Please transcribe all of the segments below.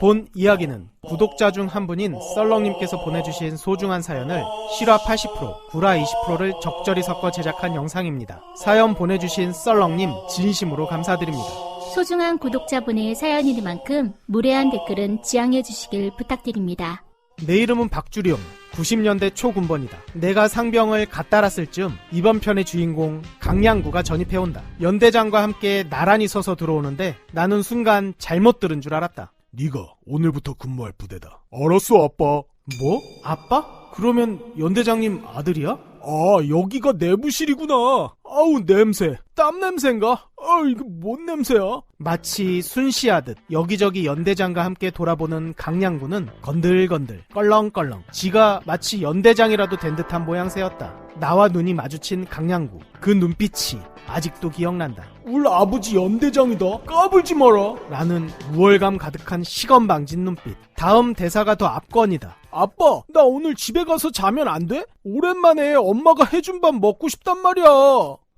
본 이야기는 구독자 중 한 분인 썰렁님께서 보내주신 소중한 사연을 실화 80%, 구라 20%를 적절히 섞어 제작한 영상입니다. 사연 보내주신 썰렁님 진심으로 감사드립니다. 소중한 구독자분의 사연이니만큼 무례한 댓글은 지양해 주시길 부탁드립니다. 내 이름은 박주령. 90년대 초군번이다. 내가 상병을 갓 달았을 즈음 이번 편의 주인공 강양구가 전입해온다. 연대장과 함께 나란히 서서 들어오는데 나는 순간 잘못 들은 줄 알았다. 네가 오늘부터 근무할 부대다. 알았어, 아빠. 뭐? 아빠? 그러면 연대장님 아들이야? 아, 여기가 내부실이구나. 아우, 냄새. 땀 냄새인가? 아, 이거 뭔 냄새야? 마치 순시하듯 여기저기 연대장과 함께 돌아보는 강양구는 건들건들 껄렁껄렁 지가 마치 연대장이라도 된 듯한 모양새였다. 나와 눈이 마주친 강양구 그 눈빛이 아직도 기억난다. 우리 아버지 연대장이다. 까불지 마라. 라는 우월감 가득한 시건방진 눈빛. 다음 대사가 더 압권이다. 아빠, 나 오늘 집에 가서 자면 안 돼? 오랜만에 엄마가 해준 밥 먹고 싶단 말이야.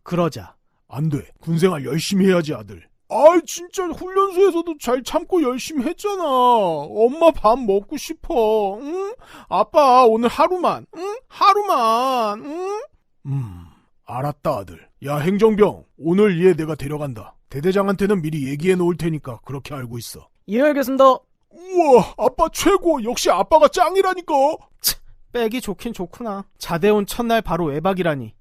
그러자 안 돼. 군생활 열심히 해야지, 아들. 아, 진짜 훈련소에서도 잘 참고 열심히 했잖아. 엄마 밥 먹고 싶어. 응? 아빠, 오늘 하루만. 응? 하루만. 응? 음, 알았다, 아들. 야, 행정병. 오늘 얘 내가 데려간다. 대대장한테는 미리 얘기해 놓을 테니까 그렇게 알고 있어. 예 알겠습니다. 우와, 아빠 최고. 역시 아빠가 짱이라니까. 빼기 좋긴 좋구나. 자대 온 첫날 바로 외박이라니.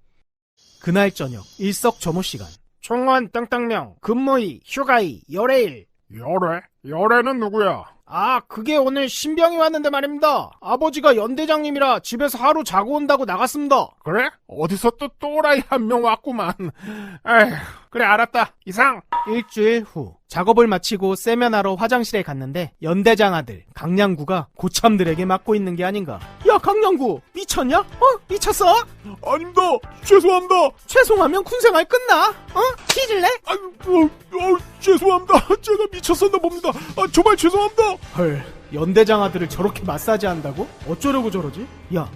그날 저녁 일석저무 시간. 총원 땅땅명 근무이 휴가이 열애일. 열애? 열애는 누구야? 아 그게 오늘 신병이 왔는데 말입니다. 아버지가 연대장님이라 집에서 하루 자고 온다고 나갔습니다. 그래? 어디서 또 또라이 한 명 왔구만. 에휴, 그래 알았다. 이상. 일주일 후 작업을 마치고 세면하러 화장실에 갔는데 연대장 아들 강량구가 고참들에게 맡고 있는 게 아닌가. 야 강량구 미쳤냐? 어 미쳤어? 아닙니다. 죄송합니다. 죄송하면 군생활 끝나? 어 씻을래? 아유, 어, 어, 죄송합니다. 제가 미쳤었나 봅니다. 아, 정말 죄송합니다. 헐 연대장 아들을 저렇게 마사지 한다고? 어쩌려고 저러지? 야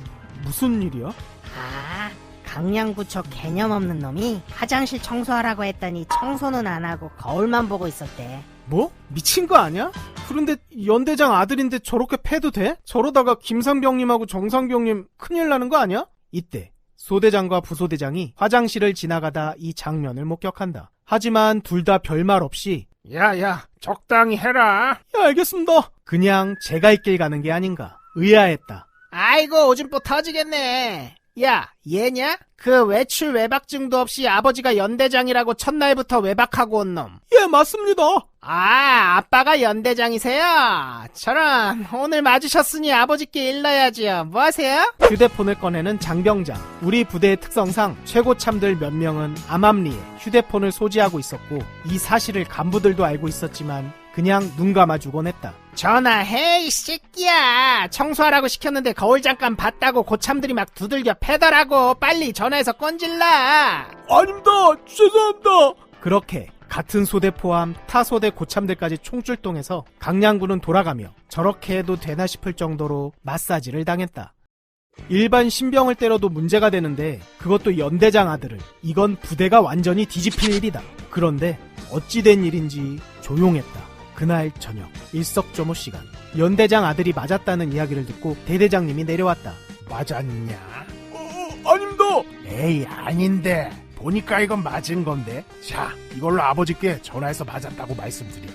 무슨 일이야? 아, 강량구 저 개념 없는 놈이 화장실 청소하라고 했더니 청소는 안 하고 거울만 보고 있었대. 뭐? 미친 거 아니야? 그런데 연대장 아들인데 저렇게 패도 돼? 저러다가 김상병님하고 정상병님 큰일 나는 거 아니야? 이때 소대장과 부소대장이 화장실을 지나가다 이 장면을 목격한다. 하지만 둘 다 별말 없이 야야, 적당히 해라. 야 알겠습니다. 그냥 제갈 길 가는 게 아닌가 의아했다. 아이고 오줌뽀 터지겠네. 야 얘냐? 그 외출 외박증도 없이 아버지가 연대장이라고 첫날부터 외박하고 온 놈. 예, 맞습니다. 아, 아빠가 연대장이세요? 저런, 오늘 맞으셨으니 아버지께 일러야지요. 뭐 하세요? 휴대폰을 꺼내는 장병장. 우리 부대의 특성상 최고참들 몇 명은 암암리에 휴대폰을 소지하고 있었고, 이 사실을 간부들도 알고 있었지만, 그냥 눈 감아주곤 했다. 전화해, 이 새끼야. 청소하라고 시켰는데 거울 잠깐 봤다고 고참들이 막 두들겨 패더라고. 빨리 전화해서 건질라. 아닙니다. 죄송합니다. 그렇게 같은 소대 포함 타 소대 고참들까지 총출동해서 강양구는 돌아가며 저렇게 해도 되나 싶을 정도로 마사지를 당했다. 일반 신병을 때려도 문제가 되는데 그것도 연대장 아들을 이건 부대가 완전히 뒤집힐 일이다. 그런데 어찌된 일인지 조용했다. 그날 저녁 일석조모 시간 연대장 아들이 맞았다는 이야기를 듣고 대대장님이 내려왔다. 맞았냐? 어, 아닙니다. 에이, 아닌데. 보니까 이건 맞은 건데. 자, 이걸로 아버지께 전화해서 맞았다고 말씀드려.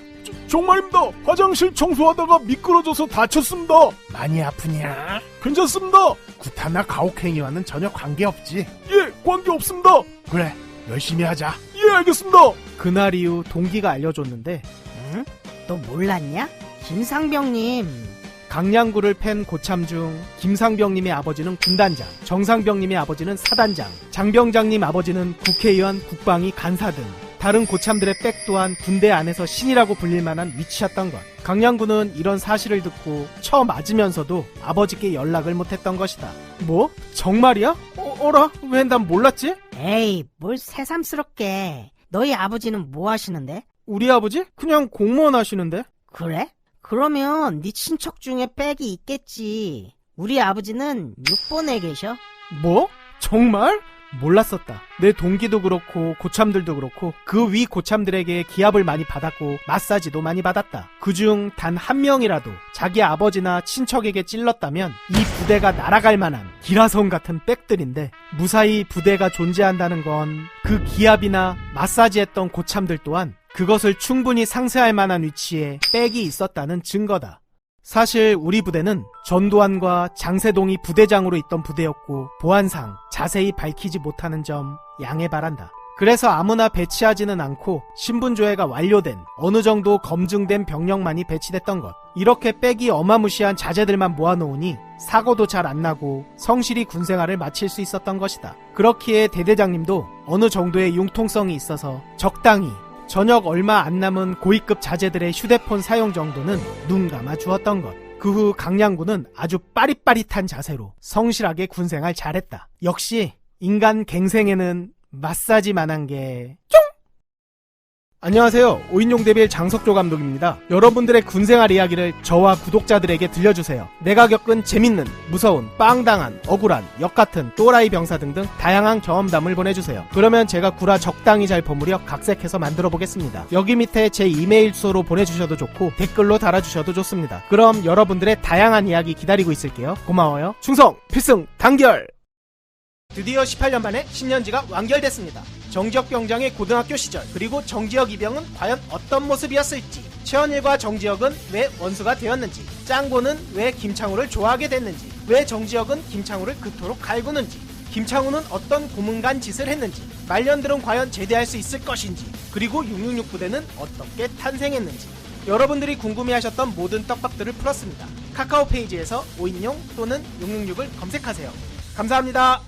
정말입니다. 화장실 청소하다가 미끄러져서 다쳤습니다. 많이 아프냐? 괜찮습니다. 구타나 가혹행위와는 전혀 관계없지. 예, 관계없습니다. 그래, 열심히 하자. 예, 알겠습니다. 그날 이후 동기가 알려줬는데 응? 너 몰랐냐? 김상병님. 강양구를 팬 고참 중 김상병님의 아버지는 군단장, 정상병님의 아버지는 사단장, 장병장님 아버지는 국회의원, 국방위, 간사 등 다른 고참들의 백 또한 군대 안에서 신이라고 불릴 만한 위치였던 것. 강양구는 이런 사실을 듣고 처 맞으면서도 아버지께 연락을 못했던 것이다. 뭐? 정말이야? 어, 어라? 왜 난 몰랐지? 에이, 뭘 새삼스럽게. 너희 아버지는 뭐 하시는데? 우리 아버지? 그냥 공무원 하시는데? 그래? 그러면 네 친척 중에 빽이 있겠지. 우리 아버지는 6번에 계셔. 뭐? 정말? 몰랐었다. 내 동기도 그렇고 고참들도 그렇고 그 위 고참들에게 기합을 많이 받았고 마사지도 많이 받았다. 그중 단 한 명이라도 자기 아버지나 친척에게 찔렀다면 이 부대가 날아갈 만한 기라성 같은 백들인데 무사히 부대가 존재한다는 건 그 기합이나 마사지했던 고참들 또한 그것을 충분히 상쇄할 만한 위치에 백이 있었다는 증거다. 사실 우리 부대는 전두환과 장세동이 부대장으로 있던 부대였고 보안상 자세히 밝히지 못하는 점 양해 바란다. 그래서 아무나 배치하지는 않고 신분조회가 완료된 어느 정도 검증된 병력만이 배치됐던 것. 이렇게 빽이 어마무시한 자재들만 모아놓으니 사고도 잘 안 나고 성실히 군생활을 마칠 수 있었던 것이다. 그렇기에 대대장님도 어느 정도의 융통성이 있어서 적당히 저녁 얼마 안 남은 고위급 자제들의 휴대폰 사용 정도는 눈 감아 주었던 것. 그 후 강양군은 아주 빠릿빠릿한 자세로 성실하게 군생활 잘했다. 역시 인간 갱생에는 마사지만한 게 쫑! 안녕하세요. 5인용 대빌 장석조 감독입니다. 여러분들의 군생활 이야기를 저와 구독자들에게 들려주세요. 내가 겪은 재밌는, 무서운, 빵당한, 억울한, 역같은, 또라이 병사 등등 다양한 경험담을 보내주세요. 그러면 제가 구라 적당히 잘 버무려 각색해서 만들어 보겠습니다. 여기 밑에 제 이메일 주소로 보내주셔도 좋고 댓글로 달아주셔도 좋습니다. 그럼 여러분들의 다양한 이야기 기다리고 있을게요. 고마워요. 충성, 필승, 단결! 드디어 18년 만에 10년지가 완결됐습니다. 정지혁 병장의 고등학교 시절 그리고 정지혁 이병은 과연 어떤 모습이었을지 최원일과 정지혁은 왜 원수가 되었는지 짱고는 왜 김창우를 좋아하게 됐는지 왜 정지혁은 김창우를 그토록 갈구는지 김창우는 어떤 고문간 짓을 했는지 말년들은 과연 제대할 수 있을 것인지 그리고 666 부대는 어떻게 탄생했는지 여러분들이 궁금해하셨던 모든 떡밥들을 풀었습니다. 카카오 페이지에서 5인용 또는 666을 검색하세요. 감사합니다.